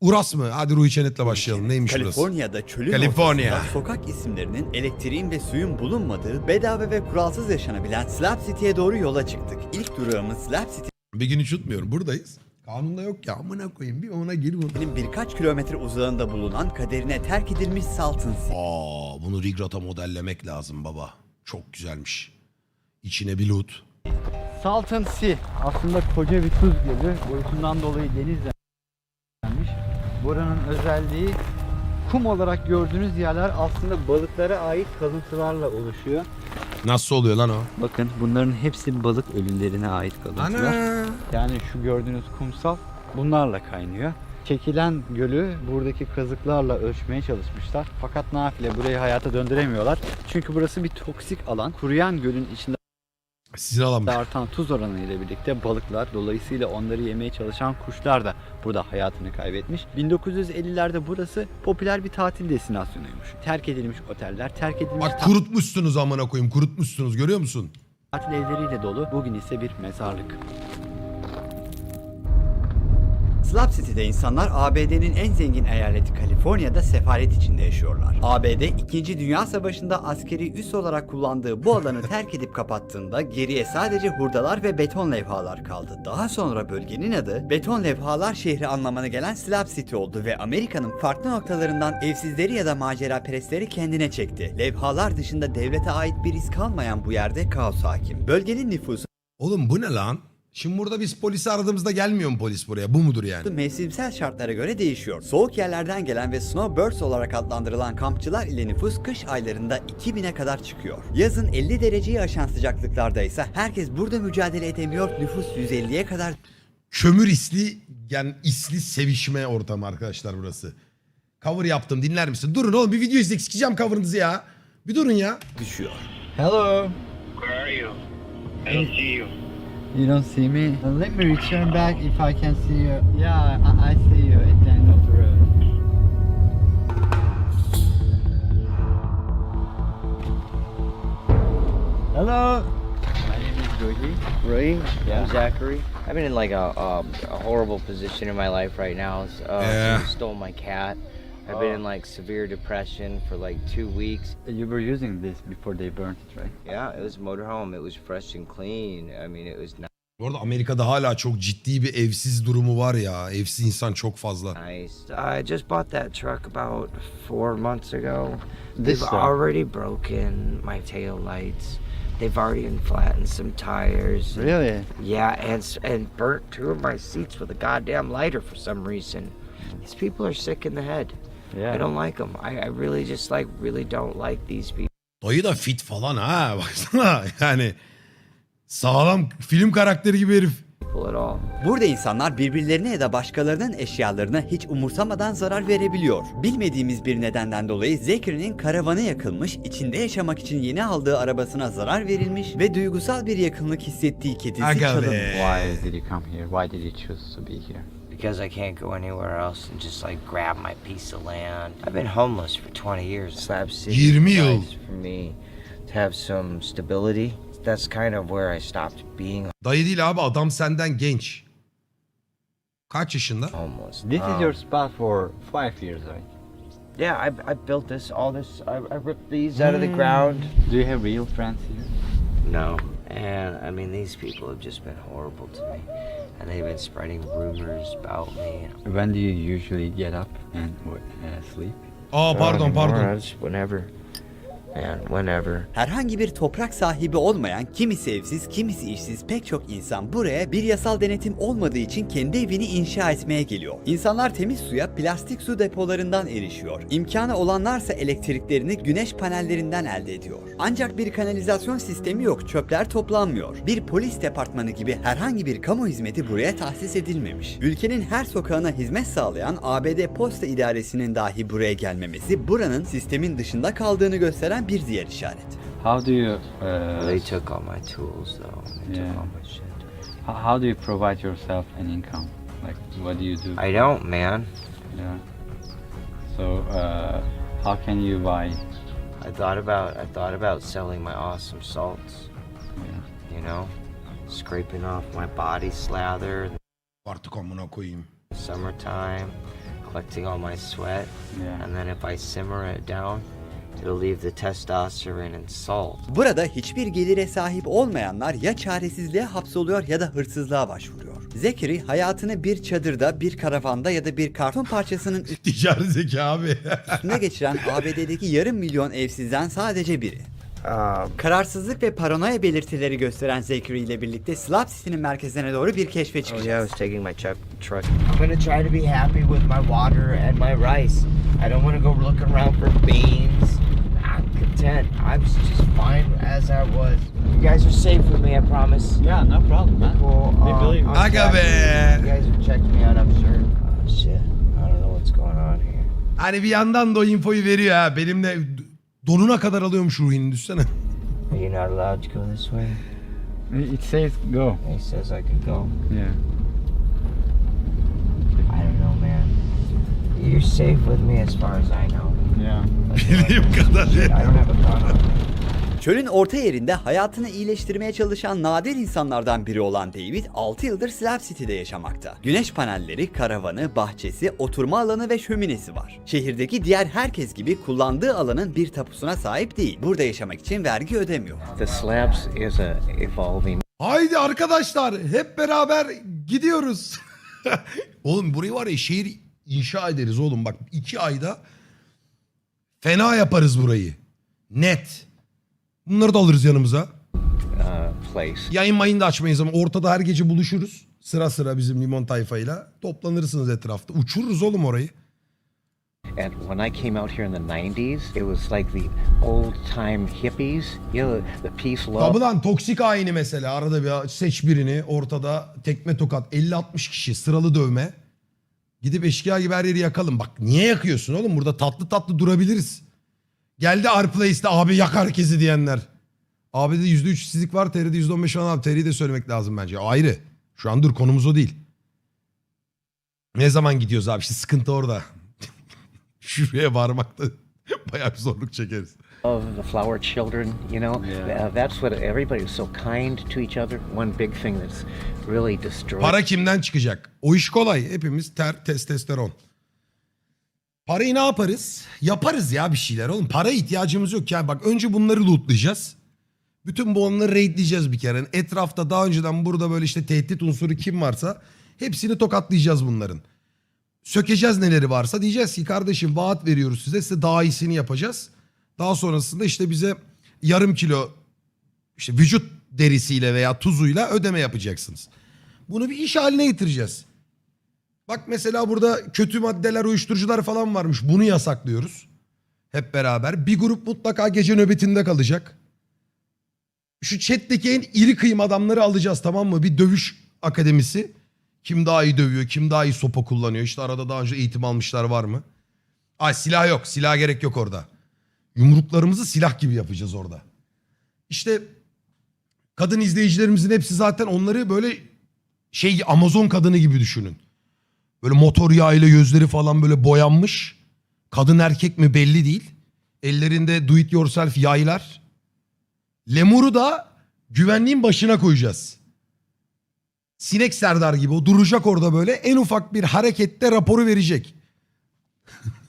Uras mı? Hadi Ruhi Çenet'le başlayalım. Neymiş burası? Kaliforniya'da çölün Kaliforniya. ortasında sokak isimlerinin elektriğin ve suyun bulunmadığı bedava ve kuralsız yaşanabilen Slab City'ye doğru yola çıktık. İlk durağımız Slab Bir gün hiç unutmuyorum. Buradayız. Kanunda yok ya. Amına koyayım. Bir ona gir bunu. City'nin birkaç kilometre uzağında bulunan kaderine terk edilmiş Salton Sea. Aa, bunu Rigrat'a modellemek lazım baba. Çok güzelmiş. İçine bir loot. Salton Sea aslında koca bir tuz gölü. Boyutundan dolayı denizlenmiş. Buranın özelliği kum olarak gördüğünüz yerler aslında balıklara ait kalıntılarla oluşuyor. Nasıl oluyor lan o? Bakın bunların hepsi balık ölülerine ait kalıntılar. Ana. Yani şu gördüğünüz kumsal bunlarla kaynıyor. Çekilen gölü buradaki kazıklarla ölçmeye çalışmışlar. Fakat nafile burayı hayata döndüremiyorlar. Çünkü burası bir toksik alan. Kuruyan gölün içinde Sizin alan mı? artan tuz oranı ile birlikte balıklar dolayısıyla onları yemeye çalışan kuşlar da burada hayatını kaybetmiş. 1950'lerde burası popüler bir tatil destinasyonuymuş. Terk edilmiş oteller, terk edilmiş Bak kurutmuşsunuz amına koyayım. Kurutmuşsunuz. Görüyor musun? tatil evleriyle dolu. Bugün ise bir mezarlık. Slab City'de insanlar ABD'nin en zengin eyaleti Kaliforniya'da sefalet içinde yaşıyorlar. ABD 2. Dünya Savaşı'nda askeri üs olarak kullandığı bu alanı terk edip kapattığında geriye sadece hurdalar ve beton levhalar kaldı. Daha sonra bölgenin adı beton levhalar şehri anlamına gelen Slab City oldu ve Amerika'nın farklı noktalarından evsizleri ya da macera perestleri kendine çekti. Levhalar dışında devlete ait bir iz kalmayan bu yerde kaos hakim. Bölgenin nüfusu Oğlum bu ne lan? Şimdi burada biz polisi aradığımızda gelmiyor mu polis buraya? Bu mudur yani? mevsimsel şartlara göre değişiyor. Soğuk yerlerden gelen ve snowbirds olarak adlandırılan kampçılar ile nüfus kış aylarında 2000'e kadar çıkıyor. Yazın 50 dereceyi aşan sıcaklıklarda ise herkes burada mücadele edemiyor. Nüfus 150'ye kadar Kömür isli, yani isli sevişme ortamı arkadaşlar burası. Cover yaptım dinler misin? Durun oğlum bir video izleyip sikeceğim cover'ınızı ya. Bir durun ya. düşüyor. Hello. Where are you? I don't see you. You don't see me? Uh, Let me return back if I can see you. Yeah, I, I see you at the end of the road. Hello. My name is Ruhi. Really? Yeah. I'm Zachary. I've been in like a, um, a horrible position in my life right now. Uh, Yeah. stole my cat. I've been oh. in like severe depression for like two weeks. You were using this before they burnt it, right? Yeah, it was motorhome. It was fresh and clean. I mean, it was Bu arada Amerika'da hala çok ciddi bir evsiz durumu var ya. Evsiz insan çok fazla. nice. I just bought that truck about four months ago. This They've truck? already broken my tail lights. They've already flattened some tires. Really? Yeah, and and burnt two of my seats with a goddamn lighter for some reason. These people are sick in the head. Yeah. I don't like them. I, I really just like really don't like these people. Dayı da fit falan ha baksana yani. Sağlam film karakteri gibi herif. at all. Burada insanlar birbirlerine ya da başkalarının eşyalarına hiç umursamadan zarar verebiliyor. Bilmediğimiz bir nedenden dolayı Zachary'nin karavanı yakılmış, içinde yaşamak için yeni aldığı arabasına zarar verilmiş ve duygusal bir yakınlık hissettiği kedisi Aga çalınmış. be. Why did you come here? Why did you choose to be here? Because I can't go anywhere else and just like grab my piece of land. I've been homeless for 20 years. Slab City 20 yıl. provides for me to have some stability. That's kind of where I stopped being Dayı değil abi adam senden genç. Kaç yaşında? homeless. This is Um, your spot for five years, right? Yeah, I, I built this, all this. I, I ripped these out of the ground. Do you have real friends here? No. And I mean, these people have just been horrible to me. And they've been spreading rumors about me. When do you usually get up and uh, sleep? Oh, pardon Not pardon. Whenever. Man, whenever. Herhangi bir toprak sahibi olmayan, kimisi evsiz, kimisi işsiz pek çok insan buraya bir yasal denetim olmadığı için kendi evini inşa etmeye geliyor. İnsanlar temiz suya plastik su depolarından erişiyor. İmkanı olanlarsa elektriklerini güneş panellerinden elde ediyor. Ancak bir kanalizasyon sistemi yok, çöpler toplanmıyor. Bir polis departmanı gibi herhangi bir kamu hizmeti buraya tahsis edilmemiş. Ülkenin her sokağına hizmet sağlayan ABD Posta İdaresi'nin dahi buraya gelmemesi buranın sistemin dışında kaldığını gösteren bir diğer işaret. How do you Well, uh, they took all my tools, though. They Yeah. took all my shit. h- how do you provide yourself an income? Like what do you do? I don't, man. yeah. So uh, how can you buy? I thought about I thought about selling my awesome salts. Yeah. You know, scraping off my body slather in Artık amına koyayım. the summertime. collecting all my sweat. Yeah. And then if I simmer it down, it'll leave the testosterone and salt. Burada hiçbir gelire sahip olmayanlar ya çaresizliğe hapsoluyor ya da hırsızlığa başvuruyor. Zachary hayatını bir çadırda, bir karavanda ya da bir karton parçasının Ticari zeka abi. üstüne geçiren ABD'deki yarım milyon evsizden sadece biri. Um, Kararsızlık ve paranoya belirtileri gösteren Zachary ile birlikte Slab City'nin merkezine doğru bir keşfe oh yeah, I çıkacağız. was taking my truck. truck. I'm gonna try to be happy with my water and my rice. I don't want to go looking around for beans. I'm content. I'm just fine as I was. You guys are safe with me, I promise. Yeah, no problem, man. Cool. We Um, believe you. I'm Aga happy. be. You guys have checked me out, I'm sure. Oh shit. I don't know what's going on here. Hani bir yandan da o infoyu veriyor ha. Benimle donuna kadar alıyormuş ruhini düşsene. Are you not allowed to go this way? It says go. He says I can go. Yeah. I don't know, man. You're safe with me as far as I know. Bildiğim kadarıyla. Çölün orta yerinde hayatını iyileştirmeye çalışan nadir insanlardan biri olan David 6 yıldır Slab City'de yaşamakta. Güneş panelleri, karavanı, bahçesi, oturma alanı ve şöminesi var. Şehirdeki diğer herkes gibi kullandığı alanın bir tapusuna sahip değil. Burada yaşamak için vergi ödemiyor. The slabs is a evolving Haydi arkadaşlar hep beraber gidiyoruz. oğlum burayı var ya şehir inşa ederiz oğlum. Bak iki ayda fena yaparız burayı. Net. Bunları da alırız yanımıza. place. Yayın mayın da açmayız ama ortada her gece buluşuruz. Sıra sıra bizim limon tayfayla. Toplanırsınız etrafta. Uçururuz oğlum orayı. And when I came out here in the 90s, it was like the old time hippies, you know, the peace, love. Tabi lan toksik ayini mesela arada bir seç birini ortada tekme tokat 50-60 kişi sıralı dövme. Gidip eşkıya gibi her yeri yakalım. Bak niye yakıyorsun oğlum burada tatlı tatlı durabiliriz. Geldi Arplace'de abi yak herkesi diyenler. AB'de %3 işsizlik var TR'de %15 falan abi TR'yi de söylemek lazım bence. Ayrı. Şu an dur konumuz o değil. Ne zaman gidiyoruz abi işte sıkıntı orada. Şuraya varmakta bayağı bir zorluk çekeriz. Of the flower children, you know. Yeah. Uh, that's what everybody was so kind to each other. One big thing that's really destroyed Para kimden çıkacak? O iş kolay. Hepimiz ter, testosteron. Parayı ne yaparız? Yaparız ya bir şeyler oğlum. Para ihtiyacımız yok ya. Bak önce bunları lootlayacağız. Bütün bu onları raidleyeceğiz bir kere. Etrafta daha önceden burada böyle işte tehdit unsuru kim varsa hepsini tokatlayacağız bunların. Sökeceğiz neleri varsa diyeceğiz ki kardeşim vaat veriyoruz size size daha iyisini yapacağız. Daha sonrasında işte bize yarım kilo işte vücut derisiyle veya tuzuyla ödeme yapacaksınız. Bunu bir iş haline getireceğiz. Bak mesela burada kötü maddeler, uyuşturucular falan varmış. Bunu yasaklıyoruz. Hep beraber. Bir grup mutlaka gece nöbetinde kalacak. Şu chat'teki en iri kıyım adamları alacağız tamam mı? Bir dövüş akademisi. Kim daha iyi dövüyor, kim daha iyi sopa kullanıyor. İşte arada daha önce eğitim almışlar var mı? Ay silah yok. Silah gerek yok orada. Yumruklarımızı silah gibi yapacağız orada. İşte kadın izleyicilerimizin hepsi zaten onları böyle şey Amazon kadını gibi düşünün. Böyle motor yağıyla gözleri falan böyle boyanmış. Kadın erkek mi belli değil. Ellerinde do it yourself yaylar. Lemur'u da güvenliğin başına koyacağız. Sinek Serdar gibi o duracak orada böyle en ufak bir harekette raporu verecek.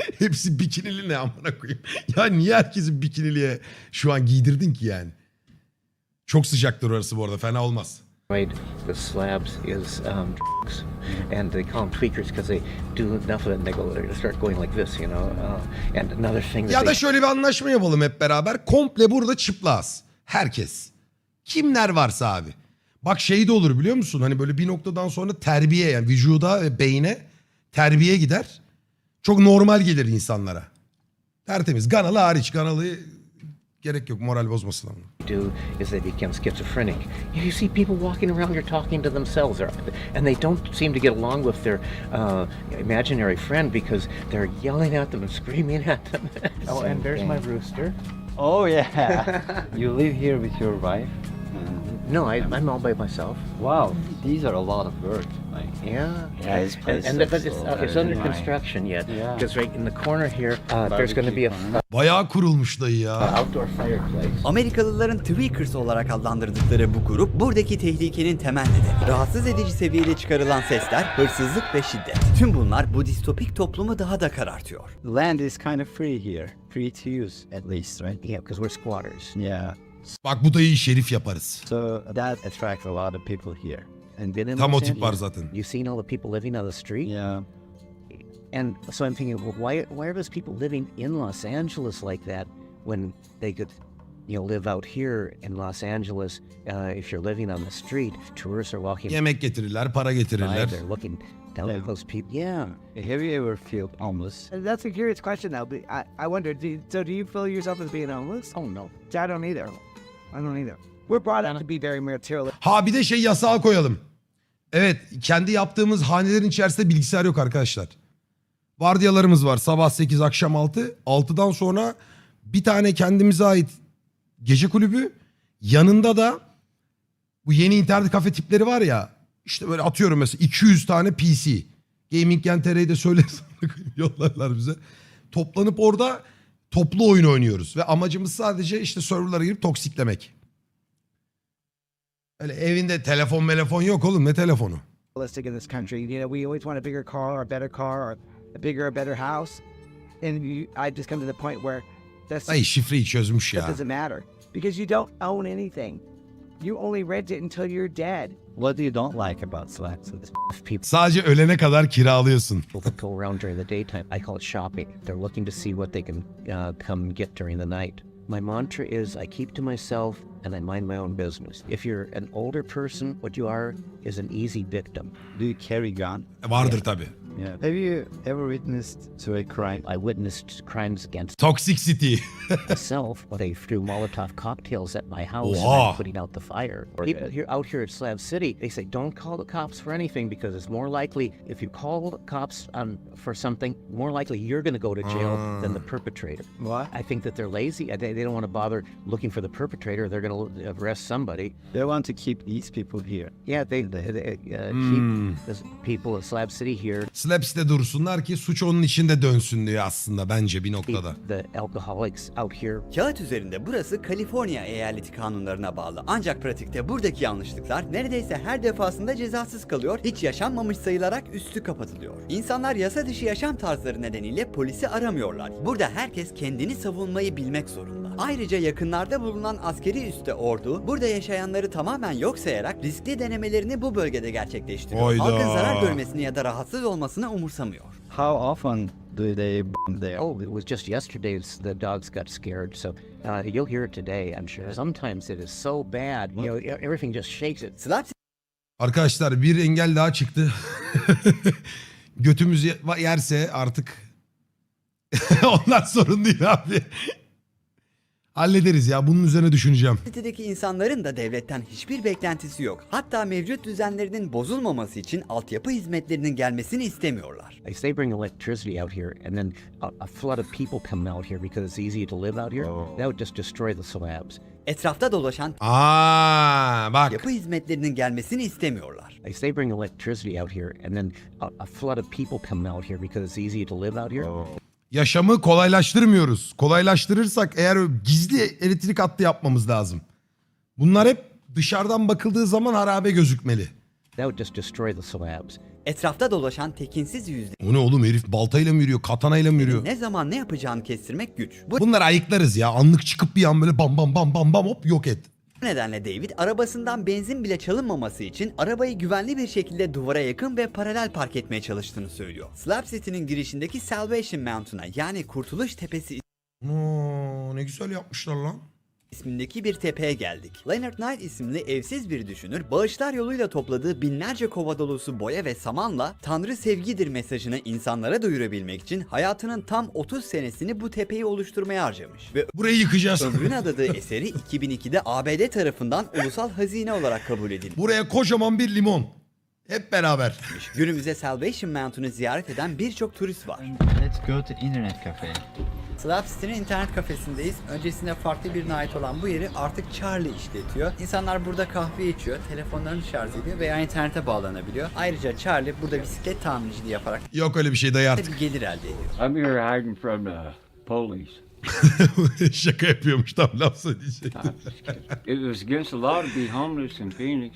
Hepsi bikinili ne amına koyayım. Ya niye herkesi bikiniliye şu an giydirdin ki yani? Çok sıcaktır orası bu arada fena olmaz. the slabs is um. And they call them tweakers because they do enough of it and they go, they start going like this, you know. Uh, and another thing that Ya they da şöyle bir anlaşma yapalım hep beraber. Komple burada çıplağız. Herkes. Kimler varsa abi. Bak şey de olur biliyor musun? Hani böyle bir noktadan sonra terbiye yani vücuda ve beyne terbiye gider. Çok normal gelir insanlara. Tertemiz. Ganalı hariç. Ganalı gerek yok moral bozmasın ama. do is they become schizophrenic. You see people walking around here talking to themselves, or- and they don't seem to get along with their uh, imaginary friend because they're yelling at them and screaming at them. oh, and there's my rooster. Oh yeah. you live here with your wife? No, I, I'm all by myself. Wow, these are a lot of birds. Like, Yeah. Yeah, this place And, and but it's, uh, it's under construction yet. Yeah. Because right in the corner here, uh, there's going to be a, Bayağı kurulmuş dayı ya. a outdoor fireplace. Amerikalıların Tweakers olarak adlandırdıkları bu grup buradaki tehlikenin temel nedeni. Rahatsız edici seviyede çıkarılan sesler, hırsızlık ve şiddet. Tüm bunlar bu distopik toplumu daha da karartıyor. the land is kind of free here, free to use at least, right? Yeah, because we're squatters. Yeah. Bak bu dayıyı şerif yaparız. So that attracts a lot of people here. And then in Tam o Los tip var Angeles, zaten. You've seen all the people living on the street? Yeah. And so I'm thinking, well, why, why are those people living in Los Angeles like that when they could, you know, live out here in Los Angeles? Uh, if you're living on the street, tourists are walking Yemek getirirler, para by, getirirler. they're looking down at those people. Yeah. Have you ever felt homeless? That's a curious question, though. But I, I wonder, do you, so do you feel yourself as being homeless? Oh, no. I don't either. I don't either. We're brought up to be very materialistic. Ha bir de şey yasağı koyalım. Evet kendi yaptığımız hanelerin içerisinde bilgisayar yok arkadaşlar. Vardiyalarımız var sabah 8 akşam 6. 6'dan sonra bir tane kendimize ait gece kulübü. Yanında da bu yeni internet kafe tipleri var ya. İşte böyle atıyorum mesela 200 tane PC. Gaming Gen TR'yi de söyleriz. Yollarlar bize. Toplanıp orada toplu oyun oynuyoruz. Ve amacımız sadece işte serverlara girip toksiklemek. Öyle evinde telefon telefon yok oğlum ne telefonu? in this country. You know, we always want a bigger car or a better car or a bigger or better house. And you, I just come to the point where that's, Ay şifreyi çözmüş that ya. doesn't matter because you don't own anything. You only rent it until you're dead. What do you don't like about Slack City? If people Sadece ölene kadar kiralıyorsun. that go around during the daytime, I call it shopping. They're looking to see what they can uh, come get during the night. My mantra is I keep to myself and I mind my own business. If you're an older person, what you are is an easy victim. Do you carry gun? Vardır tabii. Yeah. Have you ever witnessed to a crime? I witnessed crimes against toxicity myself when they threw Molotov cocktails at my house and Wow. I'm putting out the fire. People here out here at Slav City, they say don't call the cops for anything because it's more likely if you call the cops um, for something, more likely you're going to go to jail than the perpetrator. What? I think that they're lazy. They, they don't want to bother looking for the perpetrator. They're going to arrest somebody. They want to keep these people here. Yeah, they, they, they uh, keep the people of Slab City here. Slaps'te dursunlar ki suç onun içinde dönsün diyor aslında bence bir noktada. the alcoholics out here. Kağıt üzerinde burası Kaliforniya eyaleti kanunlarına bağlı. Ancak pratikte buradaki yanlışlıklar neredeyse her defasında cezasız kalıyor, hiç yaşanmamış sayılarak üstü kapatılıyor. İnsanlar yasa dışı yaşam tarzları nedeniyle polisi aramıyorlar. Burada herkes kendini savunmayı bilmek zorunda. Ayrıca yakınlarda bulunan askeri üste ordu, burada yaşayanları tamamen yok sayarak riskli denemelerini bu bölgede gerçekleştiriyor. Hayda. Halkın zarar görmesini ya da rahatsız olmasını umursamıyor. How often do they bomb there? Oh, it was just yesterday the dogs got scared. So uh, you'll hear it today, I'm sure. Sometimes it is so bad, you know, e- everything just shakes it. Arkadaşlar bir engel daha çıktı. Götümüz ye- yerse artık onlar sorun değil abi. Hallederiz ya bunun üzerine düşüneceğim. City'deki insanların da devletten hiçbir beklentisi yok. Hatta mevcut düzenlerinin bozulmaması için altyapı hizmetlerinin gelmesini istemiyorlar. If they bring electricity out here and then a, a flood of people come out here because it's easy to live out here, that would just destroy the slabs. Etrafta dolaşan Aa bak yapı hizmetlerinin gelmesini istemiyorlar. If they bring electricity out here and then a, a flood of people come out here because it's easy to live out here, yaşamı kolaylaştırmıyoruz. Kolaylaştırırsak eğer gizli elektrik hattı yapmamız lazım. Bunlar hep dışarıdan bakıldığı zaman harabe gözükmeli. that would just destroy the slabs. Etrafta dolaşan tekinsiz yüzlerin O ne oğlum herif baltayla mı yürüyor katanayla mı yürüyor? ne zaman ne yapacağını kestirmek güç. Bu Bunları ayıklarız ya anlık çıkıp bir an böyle bam bam bam bam bam hop yok et. Nedenle David arabasından benzin bile çalınmaması için arabayı güvenli bir şekilde duvara yakın ve paralel park etmeye çalıştığını söylüyor. Slab City'nin girişindeki Salvation Mountain'a yani Kurtuluş Tepesi Oo, ne güzel yapmışlar lan. İsmindeki bir tepeye geldik. Leonard Knight isimli evsiz bir düşünür, bağışlar yoluyla topladığı binlerce kova dolusu boya ve samanla Tanrı sevgidir mesajını insanlara duyurabilmek için hayatının tam 30 senesini bu tepeyi oluşturmaya harcamış. Ve Burayı yıkacağız. ömrüne adadığı eseri 2002'de ABD tarafından ulusal hazine olarak kabul edilmiş. Buraya kocaman bir limon. Hep beraber. Günümüzde Salvation Mountain'ı ziyaret eden birçok turist var. Let's go to internet cafe. Slab City'nin internet kafesindeyiz. Öncesinde farklı birine ait olan bu yeri artık Charlie işletiyor. İnsanlar burada kahve içiyor, telefonlarını şarj ediyor veya internete bağlanabiliyor. Ayrıca Charlie burada bisiklet tamirciliği yaparak Yok öyle bir şey dayı da artık. bir gelir elde ediyor. I'm here hiding from the police. Şaka yapıyormuş tam laf söyleyecektim. It was against the law to be homeless in Phoenix.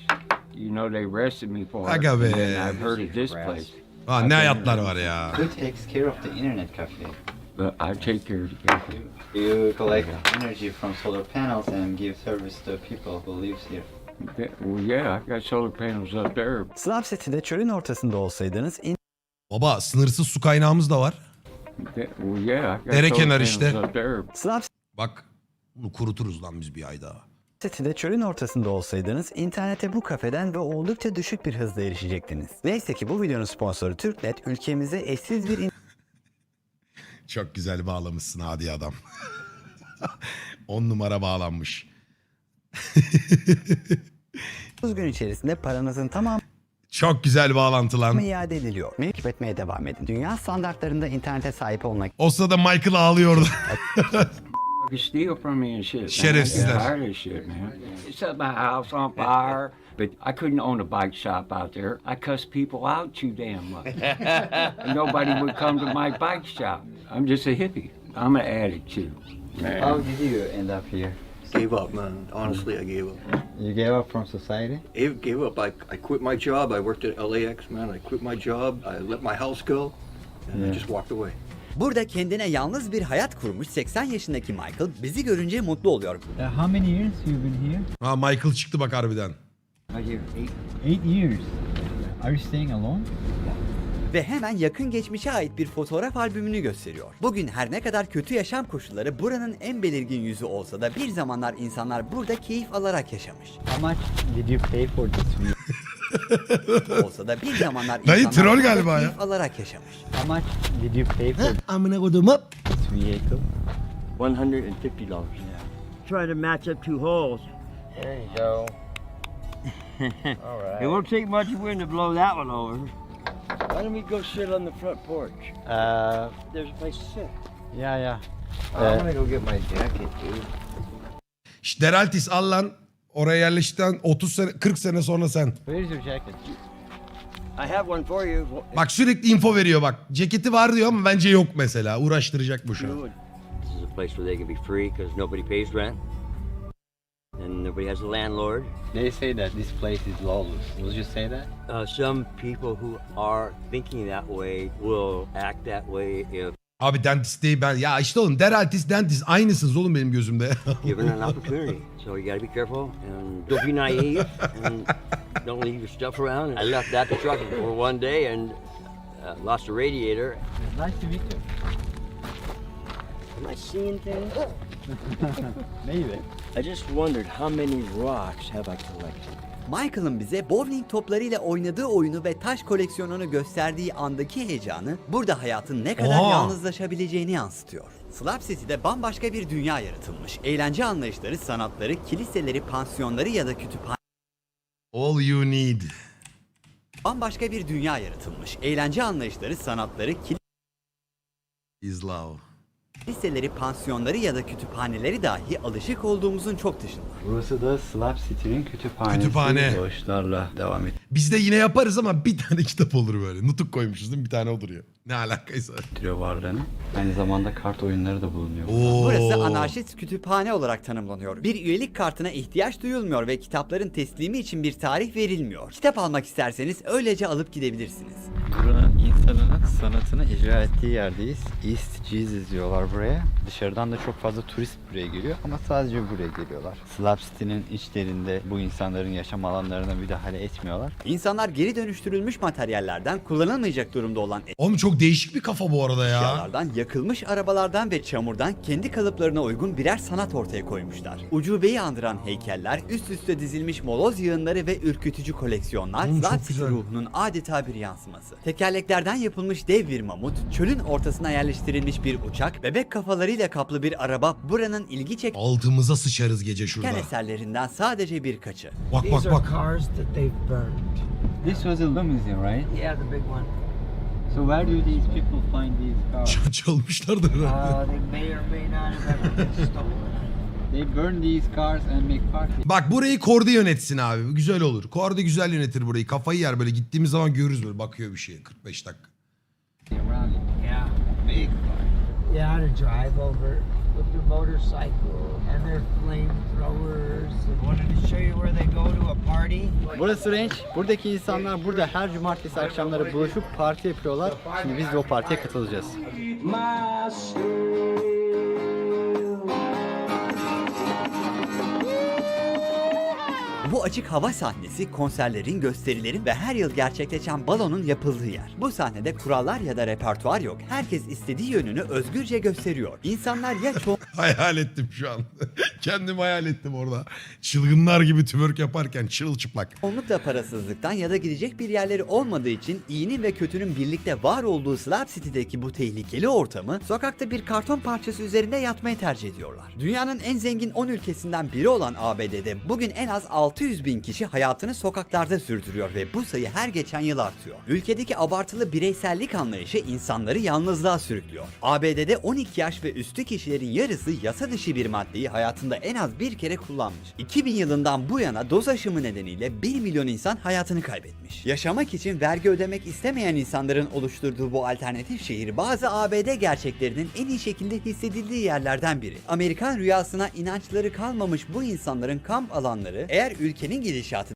You know they arrested me for it. Aga be. And I've heard of this place. Aa, ne hayatlar var ya. Who takes care of the internet cafe? But I take care of the cafe. You collect energy from solar panels and give service to people who lives here. Yeah, Well, yeah, I got solar panels up there. Slab City'de çölün ortasında olsaydınız Baba sınırsız su kaynağımız da var. Yeah, Well, yeah, I got Dere solar kenarı panels işte. up there. Bak bunu kuruturuz lan biz bir ay daha. City'de çölün ortasında olsaydınız internete bu kafeden ve oldukça düşük bir hızla erişecektiniz. Neyse ki bu videonun sponsoru Türknet ülkemize eşsiz bir Çok güzel bağlamışsın hadi adam. 10 numara bağlanmış. 30 gün içerisinde paranızın tamamı Çok güzel bağlantı lan. iade ediliyor. Takip etmeye devam edin. Dünya standartlarında internete sahip olmak O sırada Michael ağlıyordu. You steal from me and shit. man. Şerefsizler. I get tired of this shit, man. They set my house on fire. But I couldn't own a bike shop out there. I cussed people out too damn much. and nobody would come to my bike shop. I'm just a hippie. I'm an addict too. Man. How did you end up here? Gave up, man. Honestly, I gave up. You gave up from society? I gave up. I, I quit my job. I worked at LAX, man. I quit my job. I let my house go, and I just walked away. Burada kendine yalnız bir hayat kurmuş 80 yaşındaki Michael bizi görünce mutlu oluyor. Uh, how many years you been here? ha Michael çıktı bak harbiden. Eight Eight years. Are you staying alone? Ve hemen yakın geçmişe ait bir fotoğraf albümünü gösteriyor. Bugün her ne kadar kötü yaşam koşulları buranın en belirgin yüzü olsa da bir zamanlar insanlar burada keyif alarak yaşamış. How much did you pay for this view? Olsa da bir zamanlar Dayı insanlar troll galiba ya. keyif alarak yaşamış. How much did you pay for Amına kodumu. this vehicle? $150. Trying to match up two holes. There you go. All right. It won't take much wind to blow that one over. Why don't we go sit on the front porch? Uh, There's a place to sit. yeah, yeah. I'm gonna go get my jacket, dude. Şş, Deraltis al lan. Oraya yerleştikten 30 sene 40 sene sonra sen. Where's your jacket? I have one for you. Bak sürekli info veriyor bak. Ceketi var diyor ama bence yok mesela. Uğraştıracak bu şu an. This is a place where they can be free because nobody pays rent and nobody has a landlord. They say that this place is lawless. Would you say that? Uh, some people who are thinking that way will act that way if Abi dentist değil ben. Ya işte oğlum Deraltis dentist aynısınız oğlum benim gözümde. given an opportunity. So you got to be careful and don't be naive and don't leave your stuff around. I left that truck for one day and uh, lost a radiator. Nice to meet you. Am I seeing things? Maybe. I just wondered how many rocks have I collected? Michael'ın bize bowling toplarıyla oynadığı oyunu ve taş koleksiyonunu gösterdiği andaki heyecanı burada hayatın ne kadar Oha. yalnızlaşabileceğini yansıtıyor. Slab City'de bambaşka bir dünya yaratılmış. Eğlence anlayışları, sanatları, kiliseleri, pansiyonları ya da kütüphane All you need. bambaşka bir dünya yaratılmış. Eğlence anlayışları, sanatları, Is love. Kiliseleri, pansiyonları ya da kütüphaneleri dahi alışık olduğumuzun çok dışında. Burası da Slab City'nin kütüphanesi. Kütüphane. Doğuşlarla devam Biz de yine yaparız ama bir tane kitap olur böyle. Nutuk koymuşuz değil mi? Bir tane o duruyor. Ne alakaysa. ettiriyor varlığını. Aynı zamanda kart oyunları da bulunuyor. Oo. Burası anarşist kütüphane olarak tanımlanıyor. Bir üyelik kartına ihtiyaç duyulmuyor ve kitapların teslimi için bir tarih verilmiyor. Kitap almak isterseniz öylece alıp gidebilirsiniz. Buranın insanının sanatını icra ettiği yerdeyiz. East Jesus diyorlar buraya. Dışarıdan da çok fazla turist buraya geliyor ama sadece buraya geliyorlar. Slab City'nin içlerinde bu insanların yaşam alanlarına müdahale etmiyorlar. İnsanlar geri dönüştürülmüş materyallerden kullanılmayacak durumda olan Oğlum çok değişik bir kafa bu arada ya. eşyalardan, yakılmış arabalardan ve çamurdan kendi kalıplarına uygun birer sanat ortaya koymuşlar. Ucubeyi andıran heykeller, üst üste dizilmiş moloz yığınları ve ürkütücü koleksiyonlar Oğlum çok Slab City güzel. ruhunun adeta bir yansıması. Tekerleklerden yapılmış dev bir mamut, çölün ortasına yerleştirilmiş bir uçak, bebek kafalarıyla kaplı bir araba buranın ilgi çeken Altımıza sıçarız gece şurada. eserlerinden sadece birkaçı. Bak These bak are bak. cars that they've burned. This was a limousine, right? Yeah, the big one. So where do these people find these cars? Çalmışlardır Uh, herhalde. they may or may not have ever been stolen. They burn these cars and make parties. Bak burayı Kordi yönetsin abi. Güzel olur. Kordi güzel yönetir burayı. Kafayı yer böyle. Gittiğimiz zaman görürüz böyle. Bakıyor bir şeye. 45 dakika. Yeah, big fun. Yeah, to drive over with their motorcycle and their flamethrowers. Wanted to show you where they go to a party. Burası range. Buradaki insanlar burada her cumartesi akşamları buluşup parti yapıyorlar. Şimdi biz de o partiye katılacağız. Bu açık hava sahnesi konserlerin, gösterilerin ve her yıl gerçekleşen balonun yapıldığı yer. Bu sahnede kurallar ya da repertuar yok. Herkes istediği yönünü özgürce gösteriyor. İnsanlar ya hayal ettim şu an. Kendimi hayal ettim orada. Çılgınlar gibi twerk yaparken çırılçıplak. çoğunlukla parasızlıktan ya da gidecek bir yerleri olmadığı için iyinin ve kötünün birlikte var olduğu Slab City'deki bu tehlikeli ortamı sokakta bir karton parçası üzerinde yatmayı tercih ediyorlar. Dünyanın en zengin 10 ülkesinden biri olan ABD'de bugün en az 600 bin kişi hayatını sokaklarda sürdürüyor ve bu sayı her geçen yıl artıyor. Ülkedeki abartılı bireysellik anlayışı insanları yalnızlığa sürüklüyor. ABD'de 12 yaş ve üstü kişilerin yarısı yasa dışı bir maddeyi hayatında en az bir kere kullanmış. 2000 yılından bu yana doz aşımı nedeniyle 1 milyon insan hayatını kaybetmiş. Yaşamak için vergi ödemek istemeyen insanların oluşturduğu bu alternatif şehir bazı ABD gerçeklerinin en iyi şekilde hissedildiği yerlerden biri. Amerikan rüyasına inançları kalmamış bu insanların kamp alanları eğer ülkenin gidişatı